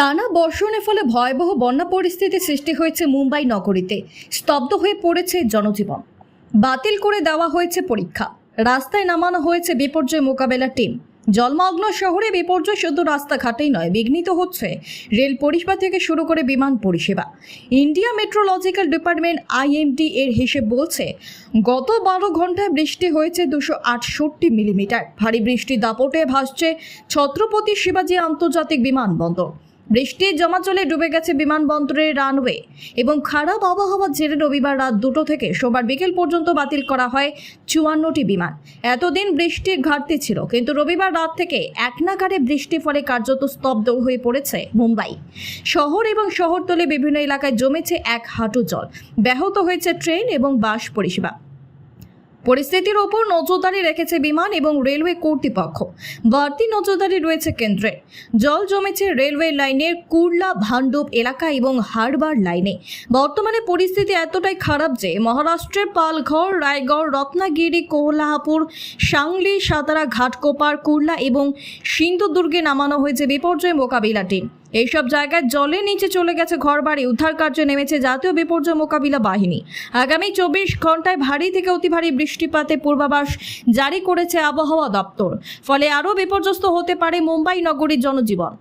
টানা বর্ষণের ফলে ভয়াবহ বন্যা পরিস্থিতি সৃষ্টি হয়েছে মুম্বাই নগরীতে। স্তব্ধ হয়ে পড়েছে জনজীবন। বাতিল করে দেওয়া হয়েছে পরীক্ষা। রাস্তায় নামানো হয়েছে বিপর্যয় মোকাবেলা টিম। জলমগ্ন শহরে বিপর্যয় শুধু রাস্তাঘাটেই নয়, বিঘ্নিত হচ্ছে রেল পরিষেবা থেকে শুরু করে বিমান পরিষেবা। ইন্ডিয়া মেট্রোলজিক্যাল ডিপার্টমেন্ট আইএমডি এর হিসেব বলছে, গত বারো ঘন্টায় বৃষ্টি হয়েছে দুশো আটষট্টি মিলিমিটার। ভারী বৃষ্টি দাপটে ভাসছে ছত্রপতি শিবাজী আন্তর্জাতিক বিমানবন্দর। বৃষ্টির জমাচলে ডুবে গেছে বিমানবন্দরের রানওয়ে এবং খারাপ আবহাওয়ার জেরে রবিবার রাত দুটো থেকে সোমবার বিকেল পর্যন্ত বাতিল করা হয় চুয়ান্নটি বিমান। এতদিন বৃষ্টির ঘাটতি ছিল, কিন্তু রবিবার রাত থেকে এক নাগারে বৃষ্টির ফলে কার্যত স্তব্ধ হয়ে পড়েছে মুম্বাই। শহর এবং শহরতলি বিভিন্ন এলাকায় জমেছে এক হাঁটু জল। ব্যাহত হয়েছে ট্রেন এবং বাস পরিষেবা। পরিস্থিতির ওপর নজরদারি রেখেছে বিমান এবং রেলওয়ে কর্তৃপক্ষ। বাড়তি নজরদারি রয়েছে কেন্দ্রে। জল জমেছে রেলওয়ে লাইনের কুর্লা ভান্ডুপ এলাকা এবং হারবার লাইনে। বর্তমানে পরিস্থিতি এতটাই খারাপ যে মহারাষ্ট্রের পালঘর, রায়গড়, রত্নাগিরি কোহলাহাপুর সাংলি, সাতারা ঘাটকোপার কুর্লা এবং সিন্ধুদুর্গে নামানো হয়েছে বিপর্যয় মোকাবিলা টিম। এইসব জায়গায় জলের নিচে চলে গেছে ঘরবাড়ি, উদ্ধার কার্যে নেমেছে জাতীয় বিপর্যয় মোকাবিলা বাহিনী। আগামী চব্বিশ ঘন্টায় ভারী থেকে অতি ভারী বৃষ্টিপাতে পূর্বাভাস জারি করেছে আবহাওয়া দপ্তর। ফলে আরও বিপর্যস্ত হতে পারে মুম্বাই নগরীর জনজীবন।